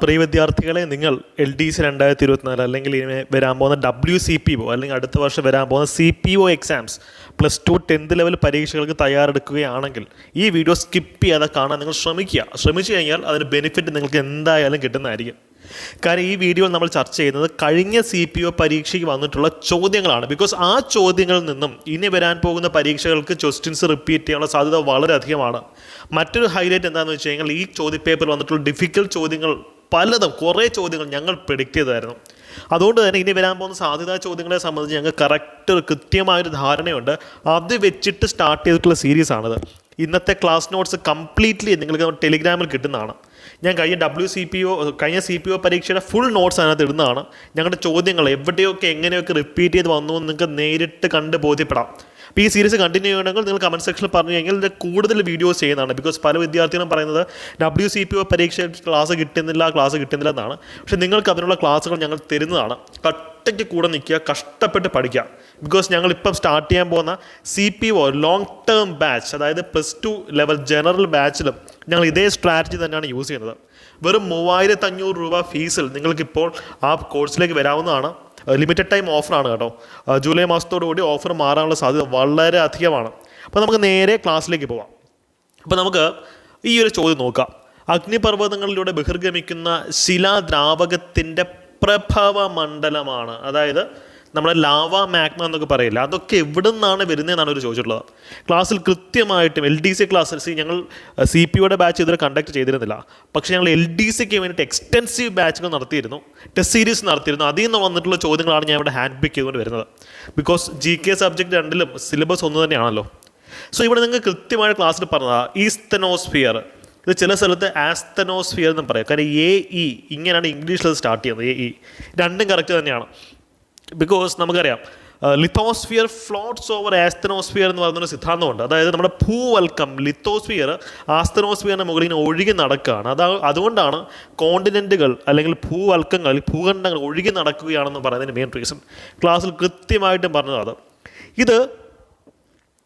പ്രിയ വിദ്യാർത്ഥികളെ നിങ്ങൾ L D C രണ്ടായിരത്തി ഇരുപത്തിനാല് അല്ലെങ്കിൽ ഇനി വരാൻ പോകുന്ന ഡബ്ല്യു സി പി ഒ അല്ലെങ്കിൽ അടുത്ത വർഷം വരാൻ പോകുന്ന C P O exams plus two tenth level പരീക്ഷകൾക്ക് തയ്യാറെടുക്കുകയാണെങ്കിൽ ഈ വീഡിയോ സ്കിപ്പ് ചെയ്യാതെ കാണാൻ നിങ്ങൾ ശ്രമിക്കുക. ശ്രമിച്ചു കഴിഞ്ഞാൽ അതിന് ബെനിഫിറ്റ് നിങ്ങൾക്ക് എന്തായാലും കിട്ടുന്നതായിരിക്കും. കാരണം ഈ വീഡിയോ നമ്മൾ ചർച്ച ചെയ്യുന്നത് കഴിഞ്ഞ സി പി ഒ പരീക്ഷയ്ക്ക് വന്നിട്ടുള്ള ചോദ്യങ്ങളാണ്. ബിക്കോസ് ആ ചോദ്യങ്ങളിൽ നിന്നും ഇനി വരാൻ പോകുന്ന പരീക്ഷകൾക്ക് ക്വസ്റ്റ്യൻസ് റിപ്പീറ്റ് ചെയ്യാനുള്ള സാധ്യത വളരെ അധികമാണ് മറ്റൊരു ഹൈലൈറ്റ് എന്താണെന്ന് വെച്ച് കഴിഞ്ഞാൽ ഈ ചോദ്യപേപ്പർ വന്നിട്ടുള്ള ഡിഫിക്കൽട്ട് ചോദ്യങ്ങൾ പലതും കുറേ ചോദ്യങ്ങൾ ഞങ്ങൾ പ്രിഡിക്റ്റ് ചെയ്തായിരുന്നു. അതുകൊണ്ട് തന്നെ ഇനി വരാൻ പോകുന്ന സാധ്യതാ ചോദ്യങ്ങളെ സംബന്ധിച്ച് ഞങ്ങൾക്ക് കറക്റ്റ് ഒരു കൃത്യമായൊരു ധാരണയുണ്ട്. അത് വെച്ചിട്ട് സ്റ്റാർട്ട് ചെയ്തിട്ടുള്ള സീരീസ് സീരീസാണിത് ഇന്നത്തെ ക്ലാസ് നോട്ട്സ് കംപ്ലീറ്റ്ലി നിങ്ങൾക്ക് ടെലിഗ്രാമിൽ കിട്ടുന്നതാണ്. ഞാൻ കഴിഞ്ഞ ഡബ്ല്യു സി പി ഒ കഴിഞ്ഞ സി പി ഒ പരീക്ഷയുടെ ഫുൾ നോട്ട്സ് അതിനകത്ത് ഇടുന്നതാണ്. ഞങ്ങളുടെ ചോദ്യങ്ങൾ എവിടെയൊക്കെ എങ്ങനെയൊക്കെ റിപ്പീറ്റ് ചെയ്ത് വന്നു എന്ന് നിങ്ങൾക്ക് നേരിട്ട് കണ്ട് ബോധ്യപ്പെടാം. അപ്പോൾ ഈ സീരീസ് കണ്ടിന്യൂ ചെയ്യണമെങ്കിൽ നിങ്ങൾ കമന്റ് സെക്ഷനിൽ പറഞ്ഞു കഴിഞ്ഞാൽ ഇതിന്റെ കൂടുതൽ വീഡിയോസ് ചെയ്യുന്നതാണ്. ബിക്കോസ് പല വിദ്യാർത്ഥികളും പറയുന്നത് ഡബ്ല്യു സി പി ഒ പരീക്ഷ ക്ലാസ് കിട്ടുന്നില്ല ക്ലാസ് കിട്ടുന്നില്ല എന്നാണ്. പക്ഷേ നിങ്ങൾക്ക് അതിനുള്ള ക്ലാസ്സുകൾ ഞങ്ങൾ തരുന്നതാണ്. കട്ടയ്ക്ക് കൂടെ നിൽക്കുക കഷ്ടപ്പെട്ട് പഠിക്കുക. ബിക്കോസ് ഞങ്ങൾ ഇപ്പം സ്റ്റാർട്ട് ചെയ്യാൻ പോകുന്ന C P O long term batch അതായത് പ്ലസ് ടു ലെവൽ ജനറൽ ബാച്ചിലും ഞങ്ങൾ ഇതേ സ്ട്രാറ്റജി തന്നെയാണ് യൂസ് ചെയ്യുന്നത്. വെറും മൂവായിരത്തഞ്ഞൂറ് രൂപ ഫീസിൽ നിങ്ങൾക്കിപ്പോൾ ആ കോഴ്സിലേക്ക് വരാവുന്നതാണ്. ലിമിറ്റഡ് ടൈം ഓഫറാണ് കേട്ടോ. ജൂലൈ മാസത്തോടുകൂടി ഓഫർ മാറാനുള്ള സാധ്യത വളരെ അധികമാണ്. അപ്പോൾ നമുക്ക് നേരെ ക്ലാസ്സിലേക്ക് പോവാം. അപ്പോൾ നമുക്ക് ഈ ഒരു ചോദ്യം നോക്കാം. അഗ്നിപർവതങ്ങളിലൂടെ ബഹിർഗമിക്കുന്ന ശിലാദ്രാവകത്തിന്റെ പ്രഭവ മണ്ഡലമാണ് അതായത് നമ്മുടെ ലാവ മാഗ്മ എന്നൊക്കെ പറയില്ല? അതൊക്കെ എവിടെ നിന്നാണ് വരുന്നതെന്നാണ് ഒരു ചോദിച്ചിട്ടുള്ളത്. ക്ലാസ്സിൽ കൃത്യമായിട്ടും എൽ ഡി സി ക്ലാസ്സിൽ സി ഞങ്ങൾ സി പി യുടെ ബാച്ച് ഇതുവരെ കണ്ടക്ട് ചെയ്തിരുന്നില്ല. പക്ഷേ ഞങ്ങൾ എൽ ഡി സിക്ക് വേണ്ടിയിട്ട് എക്സ്റ്റൻസീവ് ബാച്ചുകൾ നടത്തിയിരുന്നു. ടെസ്റ്റ് സീരീസ് നടത്തിയിരുന്നു. അതിൽ നിന്ന് വന്നിട്ടുള്ള ചോദ്യങ്ങളാണ് ഞാൻ ഇവിടെ ഹാൻഡ് പിക്ക് ചെയ്തുകൊണ്ട് വരുന്നത്. ബിക്കോസ് ജി കെ സബ്ജക്റ്റ് രണ്ടിലും സിലബസ് ഒന്ന് തന്നെയാണല്ലോ. സോ ഇവിടെ നിങ്ങൾ കൃത്യമായ ക്ലാസ്സിൽ പറഞ്ഞതാണ് ഈസ്തനോസ്ഫിയർ ഇത് ചില സ്ഥലത്ത് ആസ്തനോസ്ഫിയർ എന്നും പറയാം. കാരണം എ ഇ ഇങ്ങനെയാണ് ഇംഗ്ലീഷിൽ സ്റ്റാർട്ട് ചെയ്യുന്നത് എ ഇ രണ്ടും കറക്റ്റ് തന്നെയാണ്. ബിക്കോസ് നമുക്കറിയാം ലിത്തോസ്ഫിയർ ഫ്ലോട്ട്സ് ഓവർ ആസ്തനോസ്ഫിയർ എന്ന് പറയുന്നൊരു സിദ്ധാന്തമുണ്ട്. അതായത് നമ്മുടെ ഭൂവൽക്കം ലിത്തോസ്ഫിയർ ആസ്തനോസ്ഫിയറിന് മുകളിൽ ഇങ്ങനെ ഒഴുകി നടക്കുകയാണ്. അതാ അതുകൊണ്ടാണ് കോണ്ടിനെന്റുകൾ അല്ലെങ്കിൽ ഭൂവൽക്കങ്ങൾ ഭൂഖണ്ഡങ്ങൾ ഒഴുകി നടക്കുകയാണെന്ന് പറയുന്നതിന് മെയിൻ റീസൺ ക്ലാസ്സിൽ കൃത്യമായിട്ടും പറഞ്ഞത് അത് ഇത്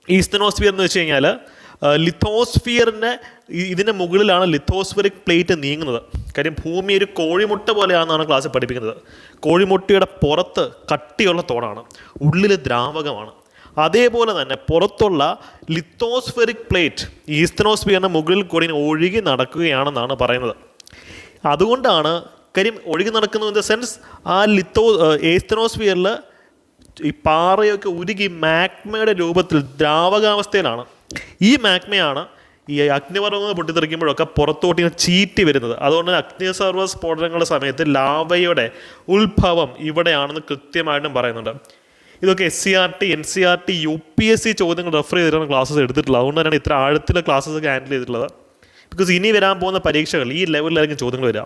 ഈസ്തനോസ്ഫിയർ എന്ന് വെച്ച് കഴിഞ്ഞാൽ ലിത്തോസ്ഫിയറിന്റെ ഇതിന്റെ മുകളിലാണ് ലിത്തോസ്ഫിയറിക് പ്ലേറ്റ് നീങ്ങുന്നത്. കാര്യം ഭൂമി ഒരു കോഴിമുട്ട പോലെയാണെന്നാണ് ക്ലാസ്സിൽ പഠിപ്പിക്കുന്നത്. കോഴിമുട്ടയുടെ പുറത്ത് കട്ടിയുള്ള തോടാണ്. ഉള്ളിൽ ദ്രാവകമാണ്. അതേപോലെ തന്നെ പുറത്തുള്ള ലിത്തോസ്ഫെറിക് പ്ലേറ്റ് ഈസ്തനോസ്ഫിയറിന്റെ മുകളിൽ കൂടി ഒഴുകി നടക്കുകയാണെന്നാണ് പറയുന്നത്. അതുകൊണ്ടാണ് കാര്യം ഒഴുകി നടക്കുന്ന ഇൻ ദ സെൻസ് ആ ലിത്തോ ഏസ്തനോസ്ഫിയറിൽ ഈ പാറയൊക്കെ ഉരുകി മാഗ്മയുടെ രൂപത്തിൽ ദ്രാവകാവസ്ഥയിലാണ്. ഈ മാഗ്മയാണ് ഈ അഗ്നിപർവതങ്ങൾ പൊട്ടിത്തെറിക്കുമ്പോഴൊക്കെ പുറത്തോട്ട് ഇങ്ങനെ ചീറ്റി വരുന്നത്. അതുകൊണ്ട് തന്നെ അഗ്നിസർവ സ്ഫോടനങ്ങളുടെ സമയത്ത് ലാവയുടെ ഉത്ഭവം ഇവിടെയാണെന്ന് കൃത്യമായിട്ടും പറയുന്നുണ്ട്. ഇതൊക്കെ S C R T N C R T U P S C ചോദ്യങ്ങൾ റെഫർ ചെയ്തിട്ടാണ് ക്ലാസ്സസ് എടുത്തിട്ടുള്ളത്. അതുകൊണ്ട് തന്നെയാണ് ഇത്ര ആഴത്തിലെ ക്ലാസ്സസ് ഹാൻഡിൽ ചെയ്തിട്ടുള്ളത്. ബിക്കോസ് ഇനി വരാൻ പോകുന്ന പരീക്ഷകൾ ഈ ലെവലിലായിരിക്കും ചോദ്യങ്ങൾ വരിക.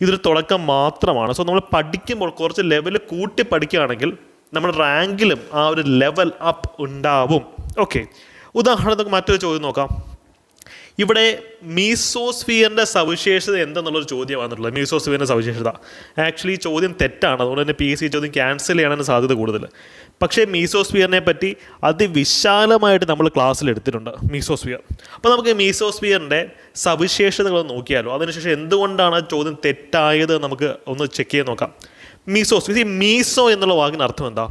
ഇതൊരു തുടക്കം മാത്രമാണ്. സോ നമ്മൾ പഠിക്കുമ്പോൾ കുറച്ച് ലെവൽ കൂട്ടി പഠിക്കുകയാണെങ്കിൽ നമ്മുടെ റാങ്കിലും ആ ഒരു ലെവൽ അപ്പ് ഉണ്ടാവും. ഓക്കെ ഉദാഹരണത്തിന് മറ്റൊരു ചോദ്യം നോക്കാം. ഇവിടെ മീസോസ്ഫിയറിന്റെ സവിശേഷത എന്തെന്നുള്ളൊരു ചോദ്യം വന്നിട്ടുള്ളത് മീസോസ്ഫിയറിന്റെ സവിശേഷത ആക്ച്വലി ചോദ്യം തെറ്റാണ്. അതുകൊണ്ട് തന്നെ പി എസ് സി ചോദ്യം ക്യാൻസൽ ചെയ്യാനാണ് സാധ്യത കൂടുതൽ. പക്ഷേ മീസോസ്ഫിയറിനെ പറ്റി അതിവിശാലമായിട്ട് നമ്മൾ ക്ലാസ്സിൽ എടുത്തിട്ടുണ്ട് മീസോസ്ഫിയർ. അപ്പോൾ നമുക്ക് മീസോസ്ഫിയറിന്റെ സവിശേഷതകൾ നോക്കിയാലോ. അതിനുശേഷം എന്തുകൊണ്ടാണ് ചോദ്യം തെറ്റായത് നമുക്ക് ഒന്ന് ചെക്ക് ചെയ്ത് നോക്കാം. മീസോസ്ഫിയർ മീസോ എന്നുള്ള വാക്കിന് അർത്ഥം എന്താ?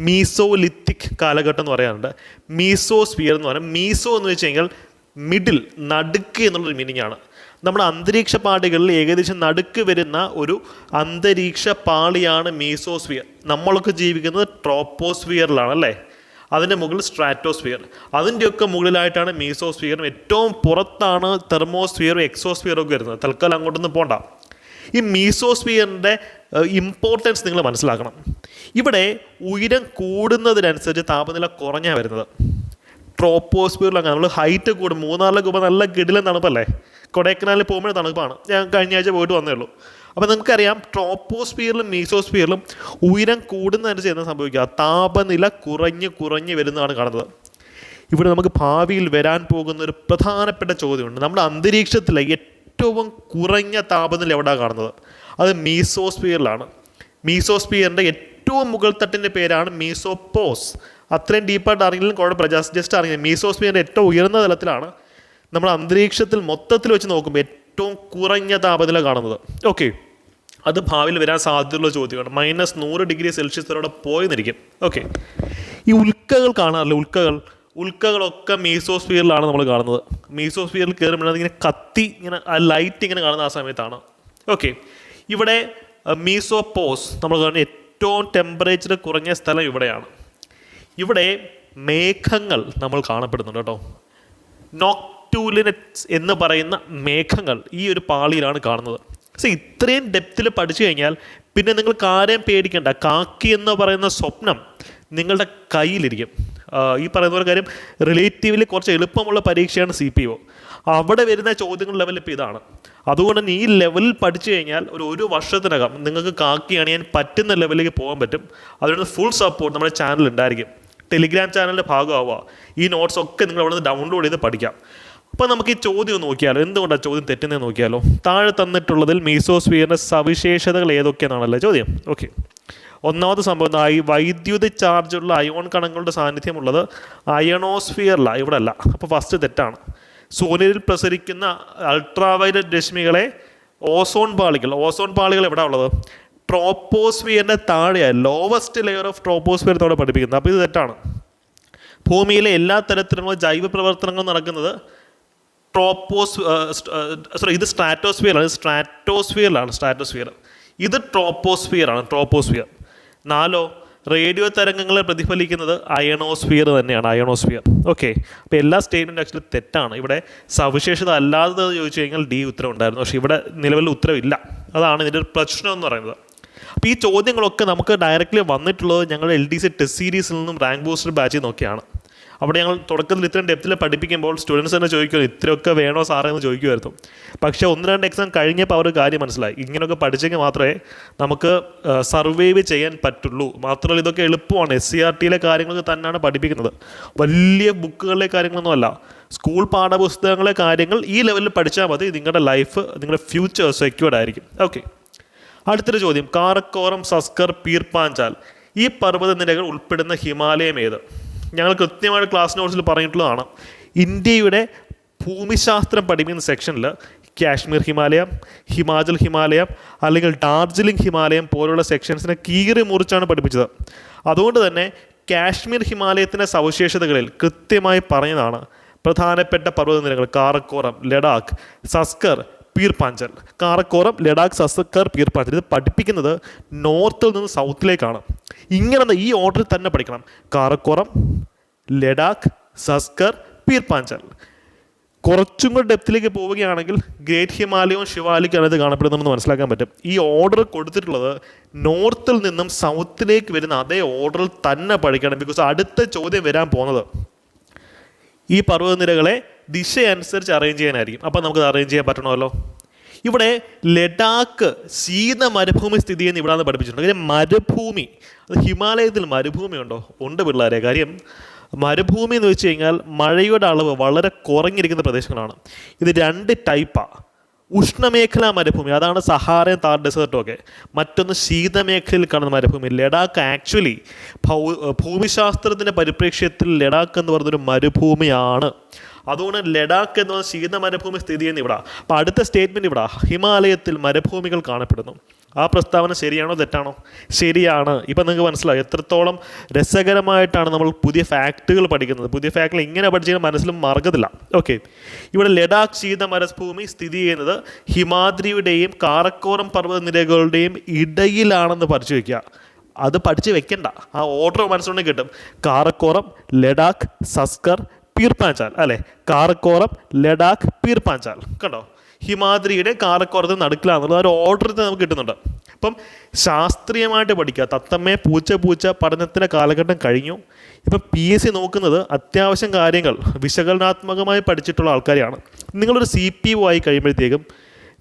മീസോലിത്തിക് കാലഘട്ടം എന്ന് പറയാറുണ്ട്. മീസോസ്ഫിയർ എന്ന് പറയുന്നത് മീസോ എന്ന് വെച്ച് കഴിഞ്ഞാൽ മിഡിൽ നടുക്ക് എന്നുള്ളൊരു മീനിങ് ആണ്. നമ്മുടെ അന്തരീക്ഷ പാളികളിൽ ഏകദേശം നടുക്ക് വരുന്ന ഒരു അന്തരീക്ഷ പാളിയാണ് മീസോസ്ഫിയർ നമ്മളൊക്കെ ജീവിക്കുന്നത് ട്രോപ്പോസ്ഫിയറിലാണ് അല്ലേ? അതിന്റെ മുകളിൽ സ്ട്രാറ്റോസ്ഫിയർ അതിന്റെയൊക്കെ മുകളിലായിട്ടാണ് മീസോസ്ഫിയറും ഏറ്റവും പുറത്താണ് തെർമോസ്ഫിയറും എക്സോസ്ഫിയറും ഒക്കെ വരുന്നത്. തൽക്കാലം അങ്ങോട്ടൊന്നും പോണ്ട. ഈ മീസോസ്ഫിയറിന്റെ ഇമ്പോർട്ടൻസ് നിങ്ങൾ മനസ്സിലാക്കണം. ഇവിടെ ഉയരം കൂടുന്നതിനനുസരിച്ച് താപനില കുറഞ്ഞാണ് വരുന്നത്. ട്രോപ്പോസ്ഫിയറിലൊക്കെ നമ്മൾ ഹൈറ്റ് കൂടും. മൂന്നാറിലൊക്കെ പോകുമ്പോൾ നല്ല കിടിലൻ തണുപ്പല്ലേ? കൊടൈക്കനാലിൽ പോകുമ്പോൾ തണുപ്പാണ്. ഞാൻ കഴിഞ്ഞ ആഴ്ച പോയിട്ട് വന്നേ ഉള്ളൂ. അപ്പോൾ നമുക്കറിയാം ട്രോപ്പോസ്ഫിയറിലും മീസോസ്ഫിയറിലും ഉയരം കൂടുന്നതനുസരിച്ച് എന്താ സംഭവിക്കുക? താപനില കുറഞ്ഞ് കുറഞ്ഞ് വരുന്നതാണ് കാണുന്നത്. ഇവിടെ നമുക്ക് ഭാവിയിൽ വരാൻ പോകുന്ന ഒരു പ്രധാനപ്പെട്ട ചോദ്യമുണ്ട്. നമ്മുടെ അന്തരീക്ഷത്തിലെ ഏറ്റവും കുറഞ്ഞ താപനില എവിടെയാണ് കാണുന്നത്? അത് മീസോസ്ഫിയറിലാണ് മീസോസ്ഫിയറിന്റെ ഏറ്റവും മുകൾ തട്ടിന്റെ പേരാണ് മീസോപ്പോസ് അത്രയും ഡീപ്പായിട്ട് അറിയില്ലെങ്കിലും കുഴപ്പമില്ല. ജസ്റ്റ് ജസ്റ്റ് അറിഞ്ഞില്ല മീസോസ്ഫിയറിന്റെ ഏറ്റവും ഉയർന്ന തലത്തിലാണ് നമ്മൾ അന്തരീക്ഷത്തിൽ മൊത്തത്തിൽ വെച്ച് നോക്കുമ്പോൾ ഏറ്റവും കുറഞ്ഞ താപനില കാണുന്നത്. ഓക്കെ. അത് ഭാവിയിൽ വരാൻ സാധ്യതയുള്ള ചോദ്യമാണ്. മൈനസ് നൂറ് ഡിഗ്രി സെൽഷ്യസ് വരെ പോയെന്നിരിക്കും. ഓക്കെ. ഈ ഉൽക്കകൾ കാണാറില്ല? ഉൽക്കകൾ ഉൽക്കകളൊക്കെ മീസോസ്ഫിയറിലാണ് നമ്മൾ കാണുന്നത്. മീസോസ്ഫിയറിൽ കയറുമ്പോൾ അതിങ്ങനെ കത്തി ഇങ്ങനെ ആ ലൈറ്റ് ഇങ്ങനെ കാണുന്ന ആ സമയത്താണ്. ഓക്കെ ഇവിടെ മീസോപോസ് നമ്മൾ കാണുന്ന ഏറ്റവും ടെമ്പറേച്ചർ കുറഞ്ഞ സ്ഥലം ഇവിടെയാണ്. ഇവിടെ മേഘങ്ങൾ നമ്മൾ കാണപ്പെടുന്നുണ്ട് കേട്ടോ. നോക്ടൂലിനറ്റ്സ് എന്ന് പറയുന്ന മേഘങ്ങൾ ഈ ഒരു പാളിയിലാണ് കാണുന്നത്. പക്ഷേ ഇത്രയും ഡെപ്തിൽ പഠിച്ചു കഴിഞ്ഞാൽ പിന്നെ നിങ്ങൾക്ക് ആരെയും പേടിക്കേണ്ട. കാക്കി എന്ന് പറയുന്ന സ്വപ്നം നിങ്ങളുടെ കയ്യിലിരിക്കും. ഈ പറയുന്ന ഒരു കാര്യം റിലേറ്റീവ്ലി കുറച്ച് എളുപ്പമുള്ള പരീക്ഷയാണ് സി പി ഒ അവിടെ വരുന്ന ചോദ്യങ്ങൾ ലെവൽ ഇപ്പോൾ ഇതാണ്. അതുകൊണ്ട് തന്നെ ഈ ലെവലിൽ പഠിച്ചു കഴിഞ്ഞാൽ ഒരു ഒരു വർഷത്തിനകം നിങ്ങൾക്ക് കാക്കി അണിയാൻ പറ്റുന്ന ലെവലിലേക്ക് പോകാൻ പറ്റും. അതിനുള്ള ഫുൾ സപ്പോർട്ട് നമ്മുടെ ചാനൽ ഉണ്ടായിരിക്കും. ടെലിഗ്രാം ചാനലിന്റെ ഭാഗമാവുക. ഈ നോട്ട്സ് ഒക്കെ നിങ്ങൾ അവിടെ നിന്ന് ഡൗൺലോഡ് ചെയ്ത് പഠിക്കാം. അപ്പോൾ നമുക്ക് ഈ ചോദ്യം നോക്കിയാലോ? എന്തുകൊണ്ടാണ് ചോദ്യം തെറ്റുന്നത് നോക്കിയാലോ? താഴെ തന്നിട്ടുള്ളതിൽ മീസോസ്ഫിയറിന്റെ സവിശേഷതകൾ ഏതൊക്കെയാണെന്നല്ലേ ചോദ്യം? ഓക്കെ ഒന്നാമത്തെ സംഭവം? ഈ വൈദ്യുത ചാർജുള്ള അയോൺ കണങ്ങളുടെ സാന്നിധ്യമുള്ളത് അയണോസ്ഫിയറിലാണ് ഇവിടെ അല്ല അപ്പോൾ ഫസ്റ്റ് തെറ്റാണ്. സൂര്യനിൽ പ്രസരിക്കുന്ന അൾട്രാവയലറ്റ് രശ്മികളെ ഓസോൺ പാളികൾ ഓസോൺ പാളികൾ എവിടെ ഉള്ളത്? ട്രോപ്പോസ്ഫിയറിന്റെ താഴെയാണ് ലോവസ്റ്റ് ലെയർ ഓഫ് ട്രോപ്പോസ്ഫിയർ തോടെ പഠിപ്പിക്കുന്നത്. അപ്പോൾ ഇത് തെറ്റാണ്. ഭൂമിയിലെ എല്ലാ തരത്തിലുള്ള ജൈവ പ്രവർത്തനങ്ങളും നടക്കുന്നത് ട്രോപ്പോസ് സോറി ഇത് സ്ട്രാറ്റോസ്ഫിയറാണ് സ്ട്രാറ്റോസ്ഫിയറിലാണ് സ്ട്രാറ്റോസ്ഫിയർ ഇത് ട്രോപ്പോസ്ഫിയർ ആണ് ട്രോപ്പോസ്ഫിയർ നാലോ റേഡിയോ തരംഗങ്ങളെ പ്രതിഫലിക്കുന്നത് അയണോസ്ഫിയർ തന്നെയാണ് അയണോസ്ഫിയർ. ഓക്കെ അപ്പോൾ എല്ലാ സ്റ്റേറ്റ്മെന്റും ആക്ച്വലി തെറ്റാണ്. ഇവിടെ സവിശേഷത അല്ലാതെ ചോദിച്ചു കഴിഞ്ഞാൽ ഡി ഉത്തരം ഉണ്ടായിരുന്നു പക്ഷേ ഇവിടെ നിലവിൽ ഉത്തരവില്ല. അതാണ് ഇതിന്റെ ഒരു പ്രശ്നം എന്ന് പറയുന്നത്. അപ്പോൾ ഈ ചോദ്യങ്ങളൊക്കെ നമുക്ക് ഡയറക്റ്റ്ലി വന്നിട്ടുള്ളത് ഞങ്ങൾ എൽ ഡി സി ടെസ്റ്റ് സീരീസിൽ നിന്നും റാങ്ക് ബൂസ്റ്റർ ബാച്ചിൽ നോക്കിയാണ് അവിടെ ഞങ്ങൾ തുടക്കത്തിൽ ഇത്രയും ഡെപ്തിൽ പഠിപ്പിക്കുമ്പോൾ സ്റ്റുഡൻസ് തന്നെ ചോദിക്കും ഇത്രയൊക്കെ വേണോ സാറേ എന്ന് ചോദിക്കുമായിരുന്നു പക്ഷേ ഒന്ന് രണ്ട് എക്സാം കഴിഞ്ഞപ്പോൾ അവർ കാര്യം മനസ്സിലായി. ഇങ്ങനെയൊക്കെ പഠിച്ചെങ്കിൽ മാത്രമേ നമുക്ക് സർവൈവ് ചെയ്യാൻ പറ്റുള്ളൂ. മാത്രമല്ല ഇതൊക്കെ എളുപ്പമാണ്. എസ് സി ആർ ടിയിലെ കാര്യങ്ങളൊക്കെ തന്നെയാണ് പഠിപ്പിക്കുന്നത്. വലിയ ബുക്കുകളിലെ കാര്യങ്ങളൊന്നും അല്ല. സ്കൂൾ പാഠപുസ്തകങ്ങളെ കാര്യങ്ങൾ ഈ ലെവലിൽ പഠിച്ചാൽ മതി. നിങ്ങളുടെ ലൈഫ് നിങ്ങളുടെ ഫ്യൂച്ചർ സെക്യൂർഡ് ആയിരിക്കും. ഓക്കെ അടുത്തൊരു ചോദ്യം. കാറക്കോറം സസ്കർ പീർപ്പാഞ്ചാൽ ഈ പർവത നിരകൾ ഉൾപ്പെടുന്ന ഹിമാലയം ഏത്? ഞങ്ങൾ കൃത്യമായിട്ട് ക്ലാസ് നോട്ട്സിൽ പറഞ്ഞിട്ടുള്ളതാണ്. ഇന്ത്യയുടെ ഭൂമിശാസ്ത്രം പഠിപ്പിക്കുന്ന സെക്ഷനിൽ കാശ്മീർ ഹിമാലയം ഹിമാചൽ ഹിമാലയം അല്ലെങ്കിൽ ഡാർജിലിംഗ് ഹിമാലയം പോലുള്ള സെക്ഷൻസിനെ കീറി മുറിച്ചാണ് പഠിപ്പിച്ചത്. അതുകൊണ്ട് തന്നെ കാശ്മീർ ഹിമാലയത്തിന്റെ സവിശേഷതകളിൽ കൃത്യമായി പറഞ്ഞതാണ് പ്രധാനപ്പെട്ട പർവതനിരകൾ കാറക്കോറം ലഡാക്ക് സസ്കർ പീർപ്പാഞ്ചൽ കാറക്കോറം ലഡാക്ക് സസ്കർ പാഞ്ചൽ ഇത് പഠിപ്പിക്കുന്നത് നോർത്തിൽ നിന്ന് സൗത്തിലേക്കാണ്. ഇങ്ങനെ ഈ ഓർഡറിൽ തന്നെ പഠിക്കണം. കാറക്കോറം ലഡാക്ക് സസ്കർ പീർ പാഞ്ചൽ കുറച്ചും കൂടി ഡെപ്തിലേക്ക് പോവുകയാണെങ്കിൽ ഗ്രേറ്റ് ഹിമാലയവും ശിവാലിക്കാണ് ഇത് കാണപ്പെടുന്നതെന്ന് മനസ്സിലാക്കാൻ പറ്റും. ഈ ഓർഡർ കൊടുത്തിട്ടുള്ളത് നോർത്തിൽ നിന്നും സൗത്തിലേക്ക് വരുന്ന അതേ ഓർഡറിൽ തന്നെ പഠിക്കണം. ബിക്കോസ് അടുത്ത ചോദ്യം വരാൻ പോകുന്നത് ഈ പർവതനിരകളെ ദിശ അനുസരിച്ച് അറേഞ്ച് ചെയ്യാനായിരിക്കും. അപ്പോൾ നമുക്കത് അറേഞ്ച് ചെയ്യാൻ പറ്റണമല്ലോ. ഇവിടെ ലഡാക്ക് ശീത മരുഭൂമി സ്ഥിതി എന്ന് ഇവിടെ നിന്ന് പഠിപ്പിച്ചിട്ടുണ്ട്. കാര്യം മരുഭൂമി അത് ഹിമാലയത്തിൽ മരുഭൂമി ഉണ്ടോ? ഉണ്ട് പിള്ളേരെ. കാര്യം മരുഭൂമി എന്ന് വെച്ച് കഴിഞ്ഞാൽ മഴയുടെ അളവ് വളരെ കുറഞ്ഞിരിക്കുന്ന പ്രദേശങ്ങളാണ്. ഇത് രണ്ട് ടൈപ്പാണ് ഉഷ്ണമേഖലാ മരുഭൂമി അതാണ് സഹാറൻ താർ ഡെസേർട്ടും ഒക്കെ. മറ്റൊന്ന് ശീതമേഖലയിൽ കാണുന്ന മരുഭൂമി. ലഡാക്ക് ആക്ച്വലി ഭൗ ഭൂമിശാസ്ത്രത്തിന്റെ പരിപ്രേക്ഷ്യത്തിൽ ലഡാക്ക് എന്ന് പറയുന്നൊരു മരുഭൂമിയാണ്. അതുകൊണ്ട് ലഡാക്ക് എന്ന് ശീത മരുഭൂമി സ്ഥിതി ചെയ്യുന്ന ഇവിടെ. അപ്പോൾ അടുത്ത സ്റ്റേറ്റ്മെന്റ് ഇവിടെ ഹിമാലയത്തിൽ മരുഭൂമികൾ കാണപ്പെടുന്നു. ആ പ്രസ്താവന ശരിയാണോ തെറ്റാണോ? ശരിയാണ്. ഇപ്പം നിങ്ങൾക്ക് മനസ്സിലാവും എത്രത്തോളം രസകരമായിട്ടാണ് നമ്മൾ പുതിയ ഫാക്റ്റുകൾ പഠിക്കുന്നത്. പുതിയ ഫാക്റ്റുകൾ ഇങ്ങനെ പഠിച്ചാൽ മനസ്സിലും മറക്കത്തില്ല. ഓക്കെ ഇവിടെ ലഡാക്ക് ശീത മരുഭൂമി സ്ഥിതി ചെയ്യുന്നത് ഹിമാദ്രിയുടെയും കാറക്കോറം പർവതനിരകളുടെയും ഇടയിലാണെന്ന് പഠിച്ചു വയ്ക്കുക അത് പഠിച്ച് വെക്കണ്ട. ആ ഓർഡർ മനസ്സിലുണ്ടെങ്കിൽ കിട്ടും. കാറക്കോറം ലഡാക്ക് സസ്കർ പീർപ്പാഞ്ചാൽ അല്ലെ? കാറക്കോറം ലഡാക്ക് പീർപ്പാഞ്ചാൽ. കണ്ടോ? ഹിമാദ്രിയുടെ കാറക്കോറത്ത് നടുക്കിലാണെന്നുള്ളത് ഒരു ഓർഡറിൽ നമുക്ക് കിട്ടുന്നുണ്ട്. അപ്പം ശാസ്ത്രീയമായിട്ട് പഠിക്കുക. തത്തമ്മേ പൂച്ച പൂച്ച പഠനത്തിന്റെ കാലഘട്ടം കഴിഞ്ഞു. ഇപ്പം പി എസ് സി നോക്കുന്നത് അത്യാവശ്യം കാര്യങ്ങൾ വിശകലനാത്മകമായി പഠിച്ചിട്ടുള്ള ആൾക്കാരെയാണ്. നിങ്ങളൊരു സി പി ഒ ആയി കഴിയുമ്പോഴത്തേക്കും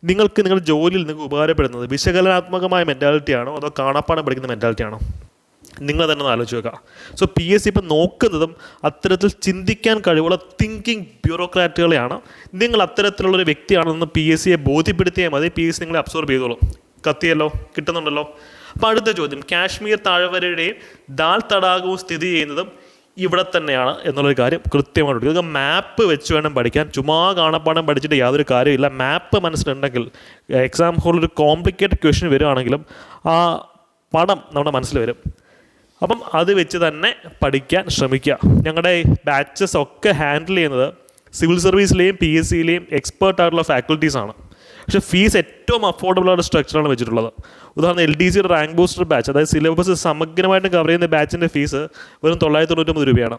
നിങ്ങൾക്ക് നിങ്ങളുടെ ജോലിയിൽ നിങ്ങൾക്ക് ഉപകാരപ്പെടുന്നത് വിശകലനാത്മകമായ മെന്റാലിറ്റിയാണോ അതോ കാണാപ്പാടം പഠിക്കുന്ന മെന്റാലിറ്റിയാണോ നിങ്ങൾ തന്നെ ഒന്ന് ആലോചിച്ച് വെക്കാം സോ പി എസ് സി ഇപ്പം നോക്കുന്നതും അത്തരത്തിൽ ചിന്തിക്കാൻ കഴിവുള്ള തിങ്കിങ് ബ്യൂറോക്രാറ്റുകളെയാണ് നിങ്ങൾ അത്തരത്തിലുള്ള ഒരു വ്യക്തിയാണെന്ന് പി എസ് സിയെ ബോധ്യപ്പെടുത്തിയാൽ മതി. പി എസ് സി നിങ്ങളെ അബ്സോർബ് ചെയ്തോളും. കത്തിയല്ലോ? കിട്ടുന്നുണ്ടല്ലോ? അപ്പോൾ അടുത്ത ചോദ്യം. കാശ്മീർ താഴ്വരയുടെയും ദാൽ തടാകവും സ്ഥിതി ചെയ്യുന്നതും ഇവിടെ തന്നെയാണ് എന്നുള്ളൊരു കാര്യം കൃത്യമായിട്ട്. ഇതൊക്കെ മാപ്പ് വെച്ച് വേണം പഠിക്കാൻ. ചുമ്മാ കാണപ്പാടം പഠിച്ചിട്ട് യാതൊരു കാര്യമില്ല. മാപ്പ് മനസ്സിലുണ്ടെങ്കിൽ എക്സാം ഹോളിൽ ഒരു കോംപ്ലിക്കേറ്റഡ് ക്വസ്റ്റ്യൻ വരികയാണെങ്കിലും ആ പടം നമ്മുടെ മനസ്സിൽ വരും. അപ്പം അത് വെച്ച് തന്നെ പഠിക്കാൻ ശ്രമിക്കുക. ഞങ്ങളുടെ ബാച്ചസ് ഒക്കെ ഹാൻഡിൽ ചെയ്യുന്നത് സിവിൽ സർവീസിലെയും പി എസ് സിയിലെയും എക്സ്പേർട്ട് ആയിട്ടുള്ള ഫാക്കൽറ്റീസ് ആണ്. പക്ഷേ ഫീസ് ഏറ്റവും അഫോർഡബിൾ ആയിട്ട് സ്ട്രക്ചറാണ് വെച്ചിട്ടുള്ളത്. ഉദാഹരണം എൽ ഡി സിയുടെ റാങ്ക് ബൂസ്റ്റർ ബാച്ച് അതായത് സിലബസ് സമഗ്രമായിട്ട് കവർ ചെയ്യുന്ന ബാച്ചിന്റെ ഫീസ് വെറും തൊള്ളായിരത്തി തൊണ്ണൂറ്റൊമ്പത് രൂപയാണ്.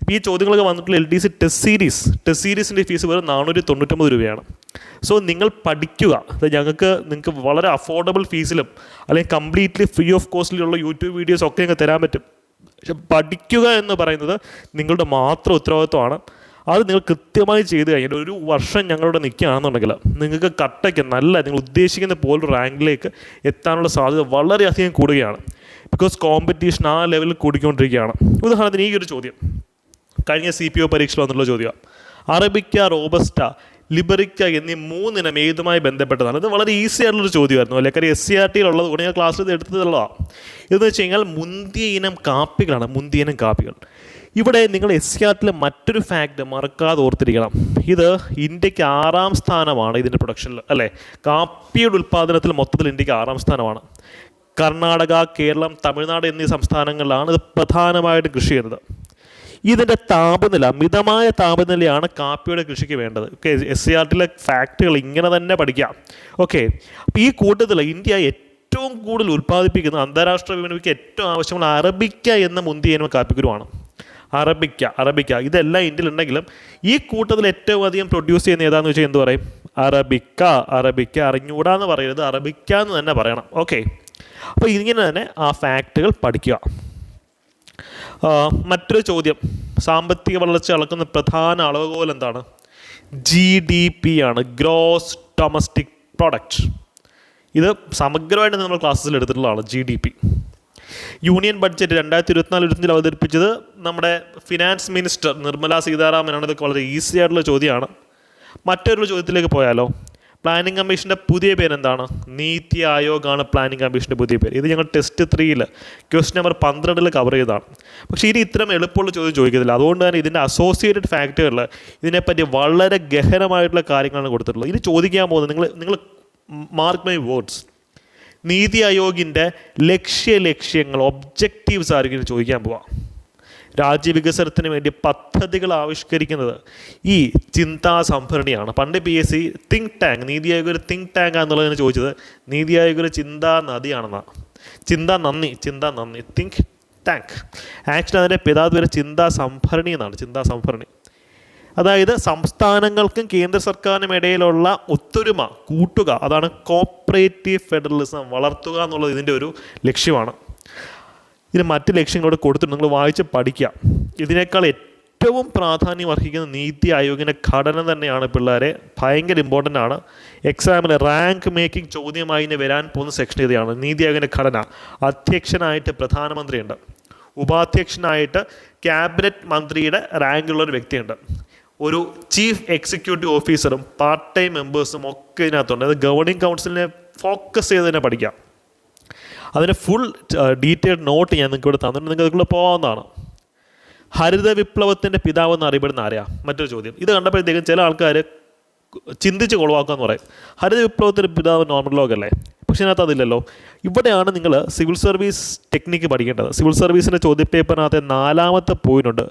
ഇപ്പോൾ ഈ ചോദ്യങ്ങളൊക്കെ വന്നിട്ടുള്ള L D C test series test സീരീസിന്റെ ഫീസ് വെറും നാനൂറ്റി തൊണ്ണൂറ്റൊമ്പത് രൂപയാണ്. സോ നിങ്ങൾ പഠിക്കുക. അത് ഞങ്ങൾക്ക് നിങ്ങൾക്ക് വളരെ അഫോർഡബിൾ ഫീസിലും അല്ലെങ്കിൽ കംപ്ലീറ്റ്ലി ഫ്രീ ഓഫ് കോസ്റ്റിലുള്ള യൂട്യൂബ് വീഡിയോസ് ഒക്കെ ഞങ്ങൾക്ക് തരാൻ പറ്റും. പക്ഷെ പഠിക്കുക എന്ന് പറയുന്നത് നിങ്ങളുടെ മാത്രം ഉത്തരവാദിത്വമാണ്. അത് നിങ്ങൾ കൃത്യമായി ചെയ്ത് കഴിഞ്ഞാൽ ഒരു വർഷം ഞങ്ങളുടെ നിൽക്കുകയാണെന്നുണ്ടെങ്കിൽ നിങ്ങൾക്ക് കട്ടയ്ക്ക് നല്ല നിങ്ങൾ ഉദ്ദേശിക്കുന്ന പോലെ റാങ്കിലേക്ക് എത്താനുള്ള സാധ്യത വളരെയധികം കൂടുകയാണ്. ബിക്കോസ് കോമ്പറ്റീഷൻ ആ ലെവലിൽ കൂടിക്കൊണ്ടിരിക്കുകയാണ്. ഉദാഹരണത്തിന് ഈ ഒരു ചോദ്യം. കഴിഞ്ഞ സി പി ഒ പരീക്ഷയിൽ വന്നിട്ടുള്ള ചോദ്യമാണ്. അറബിക്ക റോബസ്റ്റ ലിബറിക്ക എന്നീ മൂന്നിനം ഏതുമായി ബന്ധപ്പെട്ടതാണ്? ഇത് വളരെ ഈസി ആയിട്ടുള്ളൊരു ചോദ്യമായിരുന്നു അല്ലെ? കാര്യം എസ് സി ആർ ടിയിലുള്ളത് കൊണ്ട് ഞാൻ ക്ലാസ്സിൽ എടുത്തതുള്ളതാണ് ഇതെന്ന് വെച്ച് കഴിഞ്ഞാൽ മുന്തിയ ഇനം കാപ്പികളാണ് മുന്തിയ ഇനം കാപ്പികൾ. ഇവിടെ നിങ്ങൾ എസ് സി ആർ ടിയിലെ മറ്റൊരു ഫാക്ട് മറക്കാതെ ഓർത്തിരിക്കണം. ഇത് ഇന്ത്യയ്ക്ക് ആറാം സ്ഥാനമാണ് ഇതിന്റെ പ്രൊഡക്ഷനിൽ അല്ലേ? കാപ്പിയുടെ ഉൽപ്പാദനത്തിൽ മൊത്തത്തിൽ ഇന്ത്യയ്ക്ക് ആറാം സ്ഥാനമാണ്. കർണാടക കേരളം തമിഴ്നാട് എന്നീ സംസ്ഥാനങ്ങളിലാണ് ഇത് പ്രധാനമായിട്ട് കൃഷി ചെയ്യുന്നത്. ഇതിന്റെ താപനില മിതമായ താപനിലയാണ് കാപ്പിയുടെ കൃഷിക്ക് വേണ്ടത്. ഓക്കെ എസ് സി ആർ ടിയിലെ ഇങ്ങനെ തന്നെ പഠിക്കാം. ഓക്കെ അപ്പോൾ ഈ കൂട്ടത്തിൽ ഇന്ത്യ ഏറ്റവും കൂടുതൽ ഉൽപ്പാദിപ്പിക്കുന്ന അന്താരാഷ്ട്ര വിപണിക്ക് ഏറ്റവും ആവശ്യമുള്ള അറബിക്ക എന്ന മുന്തിയനും കാപ്പിക്കുരുവാണ്. Arabica arabica. ഇതെല്ലാം ഇന്ത്യയിലുണ്ടെങ്കിലും ഈ കൂട്ടത്തിൽ ഏറ്റവും അധികം പ്രൊഡ്യൂസ് ചെയ്യുന്ന ഏതാണെന്ന് വെച്ചാൽ എന്ത് പറയും? അറബിക്ക അറബിക്ക അറിഞ്ഞൂടാന്ന് പറയുന്നത് അറബിക്ക എന്ന് തന്നെ പറയണം. ഓക്കെ അപ്പോൾ ഇങ്ങനെ തന്നെ ആ ഫാക്റ്റുകൾ പഠിക്കുക. മറ്റൊരു ചോദ്യം. സാമ്പത്തിക വളർച്ച അളക്കുന്ന പ്രധാന അളവുകോൽ എന്താണ്? ജി ഡി പി ആണ് ഗ്രോസ് ഡൊമസ്റ്റിക് പ്രോഡക്റ്റ് ഇത് സമഗ്രമായിട്ട് നമ്മൾ ക്ലാസ്സിൽ എടുത്തിട്ടുള്ളതാണ് G D P union budget രണ്ടായിരത്തി ഇരുപത്തിനാല് ഇരുപത്തഞ്ചിൽ അവതരിപ്പിച്ചത് നമ്മുടെ ഫിനാൻസ് മിനിസ്റ്റർ നിർമ്മല സീതാരാമനാണ് ഇതൊക്കെ വളരെ ഈസി ആയിട്ടുള്ള ചോദ്യമാണ്. മറ്റൊരു ചോദ്യത്തിലേക്ക് പോയാലോ? പ്ലാനിംഗ് കമ്മീഷന്റെ പുതിയ പേരെന്താണ്? നീതി ആയോഗാണ് പ്ലാനിംഗ് കമ്മീഷന്റെ പുതിയ പേര്. ഇത് ഞങ്ങൾ ടെസ്റ്റ് ത്രീയിൽ ക്വസ്റ്റ്യൻ നമ്പർ പന്ത്രണ്ടിൽ കവർ ചെയ്തതാണ്. പക്ഷേ ഇനി ഇത്രയും എളുപ്പമുള്ള ചോദ്യം ചോദിക്കത്തില്ല. അതുകൊണ്ട് തന്നെ ഇതിന്റെ അസോസിയേറ്റഡ് ഫാക്ടറികളിൽ ഇതിനെപ്പറ്റി വളരെ ഗഹനമായിട്ടുള്ള കാര്യങ്ങളാണ് കൊടുത്തിട്ടുള്ളത്. ഇനി ചോദിക്കാൻ പോകുന്നത് നിങ്ങൾ നിങ്ങൾ മാർക്ക് മൈ വേർഡ്സ് നീതി ആയോഗിന്റെ ലക്ഷ്യ ലക്ഷ്യങ്ങൾ ഒബ്ജക്റ്റീവ്സ് ആയിരിക്കും ചോദിക്കാൻ പോവാം. രാജ്യവികസനത്തിന് വേണ്ടി പദ്ധതികൾ ആവിഷ്കരിക്കുന്നത് ഈ ചിന്താ സംഭരണിയാണ്. പണ്ട് P S C think tank NITI Aayog ഒരു തിങ്ക് ടാങ്ക് എന്നുള്ളതിന് ചോദിച്ചത് നീതി ആയോഗ് ഒരു ചിന്താ നദിയാണെന്നാണ് ചിന്താ നന്ദി ചിന്താ നന്ദി തിങ്ക് ടാങ്ക് ആക്ച്വലി അതിന്റെ പിതാവ് ഒരു ചിന്താ സംഭരണി എന്നാണ് ചിന്താ സംഭരണി. അതായത് സംസ്ഥാനങ്ങൾക്കും കേന്ദ്ര സർക്കാരിനും ഇടയിലുള്ള ഒത്തൊരുമ കൂട്ടുക അതാണ് കോപ്പറേറ്റീവ് ഫെഡറലിസം വളർത്തുക എന്നുള്ളത് ഇതിന്റെ ഒരു ലക്ഷ്യമാണ്. ഇതിന് മറ്റ് ലക്ഷ്യങ്ങളോട് കൊടുത്തിട്ട് നിങ്ങൾ വായിച്ച് പഠിക്കുക. ഇതിനേക്കാൾ ഏറ്റവും പ്രാധാന്യം അർഹിക്കുന്ന നീതി ആയോഗിന്റെ ഘടന തന്നെയാണ് പിള്ളേരെ. ഭയങ്കര ഇമ്പോർട്ടന്റ് ആണ്. എക്സാമിൽ റാങ്ക് മേക്കിംഗ് ചോദ്യമായി വരാൻ പോകുന്ന സെക്ഷൻ ഇതാണ് നീതി ആയോഗിന്റെ ഘടന. അധ്യക്ഷനായിട്ട് പ്രധാനമന്ത്രിയുണ്ട്. ഉപാധ്യക്ഷനായിട്ട് ക്യാബിനറ്റ് മന്ത്രിയുടെ റാങ്കുള്ള ഒരു വ്യക്തിയുണ്ട്. ഒരു ചീഫ് എക്സിക്യൂട്ടീവ് ഓഫീസറും പാർട്ട് ടൈം മെമ്പേഴ്സും ഒക്കെ ഇതിനകത്തുണ്ട്. അത് ഗവർണിംഗ് കൗൺസിലിനെ ഫോക്കസ് ചെയ്ത് തന്നെ പഠിക്കാം. അതിന്റെ ഫുൾ ഡീറ്റെയിൽഡ് നോട്ട് ഞാൻ നിങ്ങൾക്ക് ഇവിടെ തന്നിട്ട് നിങ്ങൾക്ക് ഇതിലൂടെ പോകാവുന്നതാണ്. ഹരിത വിപ്ലവത്തിന്റെ പിതാവ് എന്ന് അറിയപ്പെടുന്ന ആരെയാ മറ്റൊരു ചോദ്യം. ഇത് കണ്ടപ്പോഴത്തേക്കും ചില ആൾക്കാർ ചിന്തിച്ച് കൊളവാക്കുക എന്ന് പറയും. ഹരിത വിപ്ലവത്തിന്റെ പിതാവ് നോർമൽ ലോകല്ലേ പക്ഷേ ഇതിനകത്ത് അതില്ലല്ലോ. ഇവിടെയാണ് നിങ്ങൾ സിവിൽ സർവീസ് ടെക്നിക്ക് പഠിക്കേണ്ടത്. സിവിൽ സർവീസിന്റെ ചോദ്യപേപ്പറിനകത്തെ നാലാമത്തെ പോയിന്റ് ഉണ്ട്.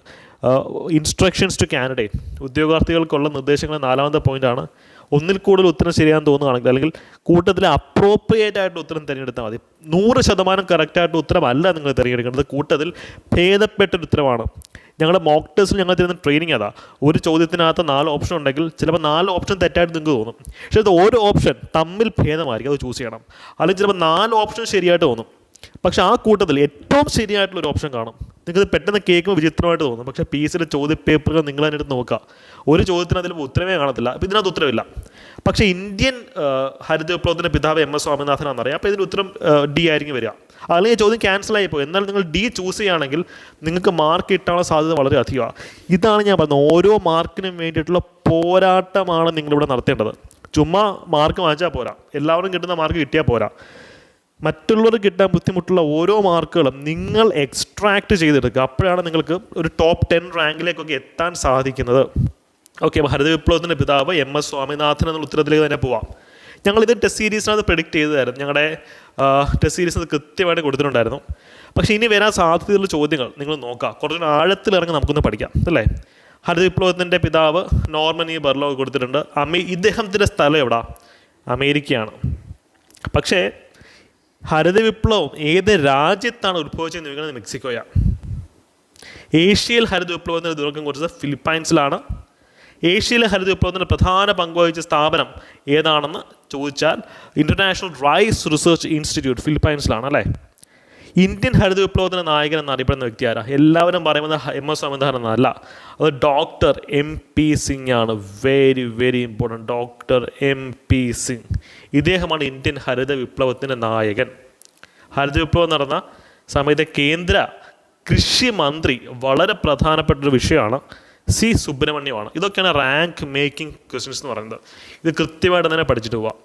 ഇൻസ്ട്രക്ഷൻസ് ടു കാൻഡിഡേറ്റ് ഉദ്യോഗാർത്ഥികൾക്കുള്ള നിർദ്ദേശങ്ങൾ നാലാമത്തെ പോയിന്റാണ് ഒന്നിൽ കൂടുതൽ ഉത്തരം ശരിയാണെന്ന് തോന്നുകയാണെങ്കിൽ അല്ലെങ്കിൽ കൂട്ടത്തിൽ അപ്രോപ്രിയേറ്റ് ആയിട്ട് ഉത്തരം തിരഞ്ഞെടുത്താൽ മതി. നൂറ് ശതമാനം കറക്റ്റായിട്ട് ഉത്തരമല്ല നിങ്ങൾ തിരഞ്ഞെടുക്കേണ്ടത്. കൂട്ടത്തിൽ ഭേദപ്പെട്ടൊരു ഉത്തരമാണ്. ഞങ്ങളുടെ മോക്ക് ടെസ്റ്റിൽ ഞങ്ങൾ തരുന്ന ട്രെയിനിങ് അതാ ഒരു ചോദ്യത്തിനകത്ത് നാല് ഓപ്ഷൻ ഉണ്ടെങ്കിൽ ചിലപ്പോൾ നാല് ഓപ്ഷൻ തെറ്റായിട്ട് നിങ്ങൾക്ക് തോന്നും. പക്ഷേ അത് ഓരോ ഓപ്ഷൻ തമ്മിൽ ഭേദമായിരിക്കും. അത് ചൂസ് ചെയ്യണം. അല്ലെങ്കിൽ ചിലപ്പോൾ നാല് ഓപ്ഷൻ ശരിയായിട്ട് തോന്നും. പക്ഷെ ആ കൂട്ടത്തിൽ ഏറ്റവും ശരിയായിട്ടുള്ള ഒരു ഓപ്ഷൻ കാണും. നിങ്ങൾക്ക് പെട്ടെന്ന് കേൾക്കുമ്പോൾ വിചിത്രമായിട്ട് തോന്നും. പക്ഷേ പി എസിലെ ചോദ്യ പേപ്പറുകൾ നിങ്ങൾ അതിന്റെ അടുത്ത് നോക്കുക. ഒരു ചോദ്യത്തിന് അതിൽ ഉത്തരവേ കാണത്തില്ല. അപ്പോൾ ഇതിനകത്ത് ഉത്തരവില്ല പക്ഷേ ഇന്ത്യൻ ഹരിത വിപ്ലവത്തിന്റെ പിതാവ് എം എസ് സ്വാമിനാഥനാണെന്ന് അറിയാം അപ്പോൾ ഇതിന്റെ ഉത്തരം ഡി ആയിരിക്കും വരിക. അല്ലെങ്കിൽ ചോദ്യം ക്യാൻസൽ ആയി പോകും എന്നാൽ നിങ്ങൾ ഡി ചൂസ് ചെയ്യുകയാണെങ്കിൽ നിങ്ങൾക്ക് മാർക്ക് കിട്ടാനുള്ള സാധ്യത വളരെ അധികമാണ്. ഇതാണ് ഞാൻ പറഞ്ഞത്. ഓരോ മാർക്കിനും വേണ്ടിയിട്ടുള്ള പോരാട്ടമാണ് നിങ്ങളിവിടെ നടത്തേണ്ടത്. ചുമ്മാ മാർക്ക് വാങ്ങിച്ചാൽ പോരാ. എല്ലാവരും കിട്ടുന്ന മാർക്ക് കിട്ടിയാൽ പോരാ. മറ്റുള്ളവർ കിട്ടാൻ ബുദ്ധിമുട്ടുള്ള ഓരോ മാർക്കുകളും നിങ്ങൾ എക്സ്ട്രാക്ട് ചെയ്തെടുക്കുക. അപ്പോഴാണ് നിങ്ങൾക്ക് ഒരു ടോപ്പ് ടെൻ റാങ്കിലേക്കൊക്കെ എത്താൻ സാധിക്കുന്നത്. ഓക്കെ ഹരിത വിപ്ലവത്തിന്റെ പിതാവ് എം എസ് സ്വാമിനാഥൻ എന്നുള്ള ഉത്തരത്തിലേക്ക് തന്നെ പോവാം. ഞങ്ങളിത് ടെസ്റ്റ് സീരീസിനകത്ത് പ്രെഡിക്റ്റ് ചെയ്തതായിരുന്നു. ഞങ്ങളുടെ ടെസ്റ്റ് സീരീസ് അത് കൃത്യമായിട്ട് കൊടുത്തിട്ടുണ്ടായിരുന്നു. പക്ഷേ ഇനി വരാൻ സാധ്യതയുള്ള ചോദ്യങ്ങൾ നിങ്ങൾ നോക്കുക. കുറച്ചുകൂടി ആഴത്തിലിറങ്ങി നമുക്കൊന്ന് പഠിക്കാം അല്ലേ? ഹരിത വിപ്ലവത്തിന്റെ പിതാവ് നോർമൻ ഈ ബർലോ കൊടുത്തിട്ടുണ്ട്. അമേ ഇദ്ദേഹത്തിന്റെ സ്ഥലം എവിടാ? അമേരിക്കയാണ്. പക്ഷേ ഹരിത വിപ്ലവം ഏത് രാജ്യത്താണ് ഉത്ഭവിച്ചതെന്ന് ചോദിക്കുന്നത് മെക്സിക്കോയാണ് ഏഷ്യയിൽ ഹരിത വിപ്ലവത്തിന്റെ ദുർഗം കുറിച്ചത് ഫിലിപ്പൈൻസിലാണ്. ഏഷ്യയിലെ ഹരിത വിപ്ലവത്തിന്റെ പ്രധാന പങ്കുവഹിച്ച സ്ഥാപനം ഏതാണെന്ന് ചോദിച്ചാൽ ഇന്റർനാഷണൽ റൈസ് റിസർച്ച് ഇൻസ്റ്റിറ്റ്യൂട്ട് ഫിലിപ്പൈൻസിലാണ് അല്ലേ? ഇന്ത്യൻ ഹരിത വിപ്ലവത്തിന് നായകൻ എന്നറിയപ്പെടുന്ന വ്യക്തി ആരാ? എല്ലാവരും പറയുന്നത് എം എസ് സ്വാമിനാഥൻ എന്നല്ല. അത് ഡോക്ടർ എം പി സിംഗ് ആണ്. Very very important doctor M P Singh ഇദ്ദേഹമാണ് ഇന്ത്യൻ ഹരിത വിപ്ലവത്തിന്റെ നായകൻ. ഹരിത വിപ്ലവം നടന്ന സമയത്തെ കേന്ദ്ര കൃഷി മന്ത്രി വളരെ പ്രധാനപ്പെട്ട ഒരു വിഷയമാണ്. സി സുബ്രഹ്മണ്യമാണ്. ഇതൊക്കെയാണ് റാങ്ക് മേക്കിംഗ് ക്വസ്റ്റ്യൻസ് എന്ന് പറയുന്നത്. ഇത് കൃത്യമായിട്ട് തന്നെ പഠിച്ചിട്ട് പോവാം.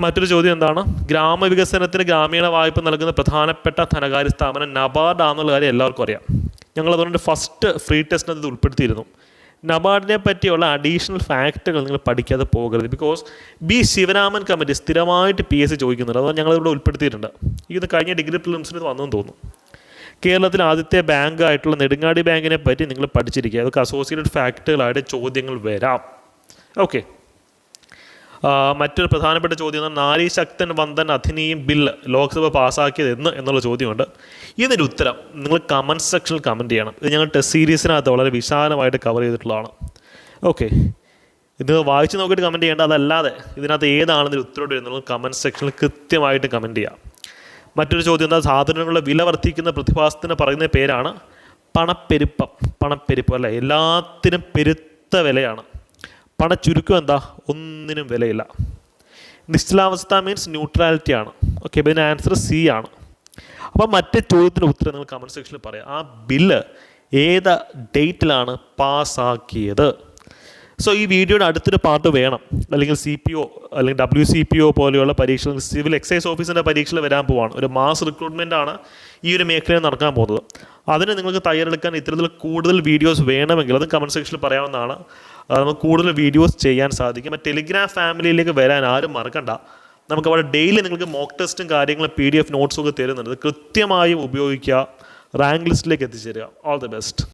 മറ്റൊരു ചോദ്യം എന്താണ്? ഗ്രാമവികസനത്തിന് ഗ്രാമീണ വായ്പ നൽകുന്ന പ്രധാനപ്പെട്ട ധനകാര്യ സ്ഥാപനം നബാർഡ് ആണെന്നുള്ള കാര്യം എല്ലാവർക്കും അറിയാം. ഞങ്ങൾ അതുകൊണ്ട് ഫസ്റ്റ് ഫ്രീ ടെസ്റ്റിന് അത് ഉൾപ്പെടുത്തിയിരുന്നു. നബാർഡിനെ പറ്റിയുള്ള അഡീഷണൽ ഫാക്റ്റുകൾ നിങ്ങൾ പഠിക്കാതെ പോകരുത്. ബിക്കോസ് ബി ശിവരാമൻ കമ്മിറ്റി സ്ഥിരമായിട്ട് പി എസ് സി ചോദിക്കുന്നുണ്ട്. അത് ഞങ്ങളിവിടെ ഉൾപ്പെടുത്തിയിട്ടുണ്ട്. ഇത് കഴിഞ്ഞ ഡിഗ്രി പ്രിലിംസിന് വന്നെന്ന് തോന്നുന്നു. കേരളത്തിലെ ആദ്യത്തെ ബാങ്ക് ആയിട്ടുള്ള നെടുങ്ങാടി ബാങ്കിനെ പറ്റി നിങ്ങൾ പഠിച്ചിരിക്കുക. അതൊക്കെ അസോസിയേറ്റഡ് ഫാക്റ്റുകളായിട്ട് ചോദ്യങ്ങൾ വരാം. ഓക്കെ മറ്റൊരു പ്രധാനപ്പെട്ട ചോദ്യം എന്ന് നാരി ശക്തൻ വന്ദൻ അധിനിയും ബില്ല് ലോക്സഭ പാസ്സാക്കിയത് എന്ന് എന്നുള്ള ചോദ്യമുണ്ട്. ഇതിന്റെ ഉത്തരം നിങ്ങൾ കമന്റ് സെക്ഷനിൽ കമന്റ് ചെയ്യണം. ഇത് ഞങ്ങൾ ടെസ്റ്റ് സീരീസിനകത്ത് വളരെ വിശാലമായിട്ട് കവർ ചെയ്തിട്ടുള്ളതാണ്. ഓക്കെ ഇത് വായിച്ച് നോക്കിയിട്ട് കമന്റ് ചെയ്യേണ്ട അതല്ലാതെ ഇതിനകത്ത് ഏതാണെന്നൊരു ഉത്തരവ് വരുന്നത് കമന്റ് സെക്ഷനിൽ കൃത്യമായിട്ട് കമന്റ് ചെയ്യാം. മറ്റൊരു ചോദ്യം എന്താ? സാധനങ്ങളുടെ വില വർദ്ധിക്കുന്ന പ്രതിഭാസത്തിന് പറയുന്ന പേരാണ് പണപ്പെരുപ്പം. പണപ്പെരുപ്പം അല്ലേ? എല്ലാത്തിനും പെരുത്ത വിലയാണ്. പണച്ചുരുക്കം എന്താ? ഒന്നിനും വിലയില്ല. നിശ്ചലാവസ്ഥ മീൻസ് ന്യൂട്രാലിറ്റി ആണ്. ഓക്കെ അപ്പോൾ ഇതിന് ആൻസർ സി ആണ്. അപ്പോൾ മറ്റേ ചോദ്യത്തിന്റെ ഉത്തരം നിങ്ങൾ കമന്റ് സെക്ഷനിൽ പറയാം. ആ ബില്ല് ഏത് ഡേറ്റിലാണ് പാസ്സാക്കിയത് സോ ഈ വീഡിയോയുടെ അടുത്തൊരു പാർട്ട് വേണം. അല്ലെങ്കിൽ സി പി ഒ അല്ലെങ്കിൽ ഡബ്ല്യു സി പി ഒ പോലെയുള്ള പരീക്ഷകൾ സിവിൽ എക്സൈസ് ഓഫീസിന്റെ പരീക്ഷകൾ വരാൻ പോവാണ്. ഒരു മാസ് റിക്രൂട്ട്മെന്റ് ആണ് ഈ ഒരു മേഖലയിൽ നടക്കാൻ പോകുന്നത്. അതിന് നിങ്ങൾക്ക് തയ്യാറെടുക്കാൻ ഇത്തരത്തിൽ കൂടുതൽ വീഡിയോസ് വേണമെങ്കിൽ അത് കമന്റ് സെക്ഷനിൽ പറയാവുന്നതാണ്. നമുക്ക് കൂടുതൽ വീഡിയോസ് ചെയ്യാൻ സാധിക്കും. ടെലിഗ്രാം ഫാമിലിയിലേക്ക് വരാൻ ആരും മറക്കണ്ട. നമുക്ക് അവിടെ ഡെയിലി നിങ്ങൾക്ക് മോക്ക് ടെസ്റ്റും കാര്യങ്ങളും പി ഡി എഫ് നോട്ട്സും ഒക്കെ തരുന്നുണ്ട്. കൃത്യമായും ഉപയോഗിക്കുക. റാങ്ക് ലിസ്റ്റിലേക്ക് എത്തിച്ചേരുക. All the best